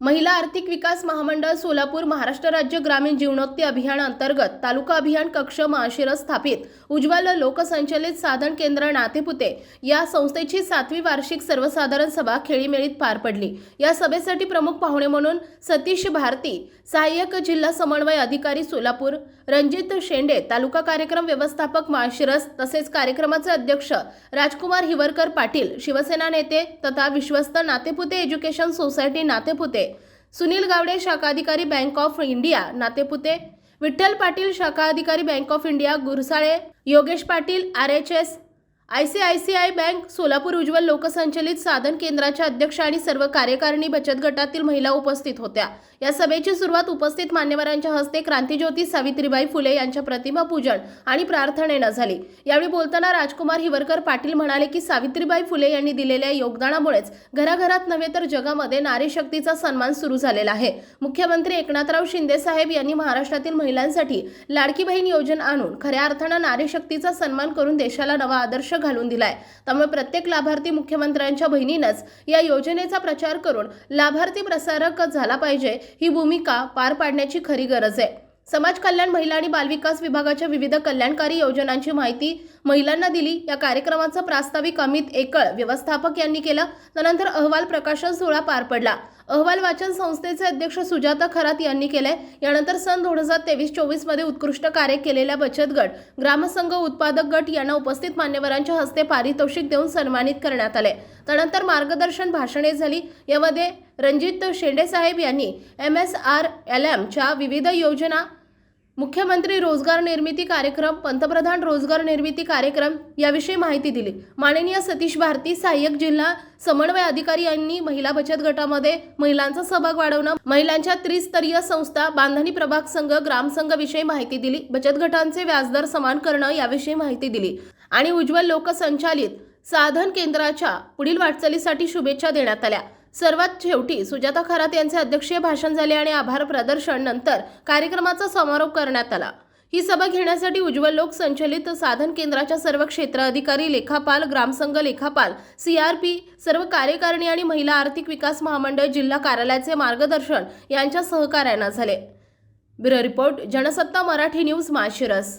महिला आर्थिक विकास महामंडळ सोलापूर महाराष्ट्र राज्य ग्रामीण जीवनोक्ती अभियान अंतर्गत तालुका अभियान कक्ष महाशिरस स्थापित. उज्ज्वल लोकसंचलित साधन केंद्र नातेपुते या संस्थेची सातवी वार्षिक सर्वसाधारण सभा खेळीमेळीत पार पडली. या सभेसाठी प्रमुख पाहुणे म्हणून सतीश भारती सहाय्यक जिल्हा समन्वय अधिकारी सोलापूर रणजित शेंडे तालुका कार्यक्रम व्यवस्थापक महाशिरस तसेच कार्यक्रमाचे अध्यक्ष राजकुमार हिवरकर पाटील शिवसेना नेते तथा विश्वस्त नातेपुते एज्युकेशन सोसायटी नातेपुते सुनील गावडे शाखा अधिकारी bank of India Natepute. Vitthal Patil शाखा अधिकारी bank of India Gursale. Yogesh Patil R H S. I C I C I bank Solapur उज्ज्वल लोकसंचलित साधन केंद्राच्या अध्यक्ष आणि सर्व कार्यकारिणी बचत गटातील महिला उपस्थित होत्या. या सभेची सुरुवात उपस्थित मान्यवरांच्या हस्ते क्रांतीज्योती सावित्रीबाई फुले यांच्या प्रतिमा पूजन आणि प्रार्थनेनं झाली. यावेळी बोलताना राजकुमार हिवरकर पाटील म्हणाले की सावित्रीबाई फुले यांनी दिलेल्या योगदानामुळेच घराघरात नव्हे तर जगामध्ये नारी शक्तीचा सन्मान सुरू झालेला आहे. मुख्यमंत्री एकनाथराव शिंदे साहेब यांनी महाराष्ट्रातील महिलांसाठी लाडकी बहीण योजना आणून खऱ्या अर्थानं नारी शक्तीचा सन्मान करून देशाला नवा आदर्श घालून दिलाय. त्यामुळे प्रत्येक लाभार्थी मुख्यमंत्र्यांच्या बहिणीनंच या योजनेचा प्रचार करून लाभार्थी प्रसारक झाला पाहिजे ही भूमिका पार पाडण्याची खरी गरज आहे. समाज कल्याण महिला आणि बालविकास विभागाच्या विविध कल्याणकारी योजनांची माहिती महिलांना दिली. या कार्यक्रमाचं प्रास्ताविक अमित एकळ व्यवस्थापक यांनी केलं. त्यानंतर अहवाल प्रकाशन सोहळा पार पडला. अहवाल वाचन संस्थेचे अध्यक्ष सुजाता खरात यांनी केले यानंतर सन दोन हजार तेवीस चोवीसमध्ये उत्कृष्ट कार्य केलेल्या बचत गट ग्रामसंघ उत्पादक गट यांना उपस्थित मान्यवरांच्या हस्ते पारितोषिक देऊन सन्मानित करण्यात आले. त्यानंतर मार्गदर्शन भाषणे झाली. यामध्ये रणजित शेंडे साहेब यांनी एम एस आर एल एमच्या विविध योजना मुख्यमंत्री रोजगार निर्मिती कार्यक्रम पंतप्रधान रोजगार निर्मिती कार्यक्रम याविषयी माहिती दिली. माननीय सतीश भारती सहाय्यक जिल्हा समन्वय अधिकारी यांनी महिला बचत गटामध्ये महिलांचा सहभाग वाढवणं महिलांच्या त्रिस्तरीय संस्था बांधणी प्रभाग संघ ग्रामसंघ विषयी माहिती दिली बचत गटांचे व्याजदर समान करणं याविषयी माहिती दिली आणि उज्ज्वल लोकसंचालित साधन केंद्राच्या पुढील वाटचालीसाठी शुभेच्छा देण्यात आल्या. सर्वात शेवटी सुजाता खरात यांचे अध्यक्षीय भाषण झाले आणि आभार प्रदर्शन नंतर कार्यक्रमाचा समारोप करण्यात आला. ही सभा घेण्यासाठी उज्ज्वल लोक संचलित साधन केंद्राच्या सर्व क्षेत्र अधिकारी लेखापाल ग्रामसंघ लेखापाल सीआरपी सर्व कार्यकारिणी आणि महिला आर्थिक विकास महामंडळ जिल्हा कार्यालयाचे मार्गदर्शन यांच्या सहकार्यानं झाले. Bureau report Jansatta Marathi news Malshiras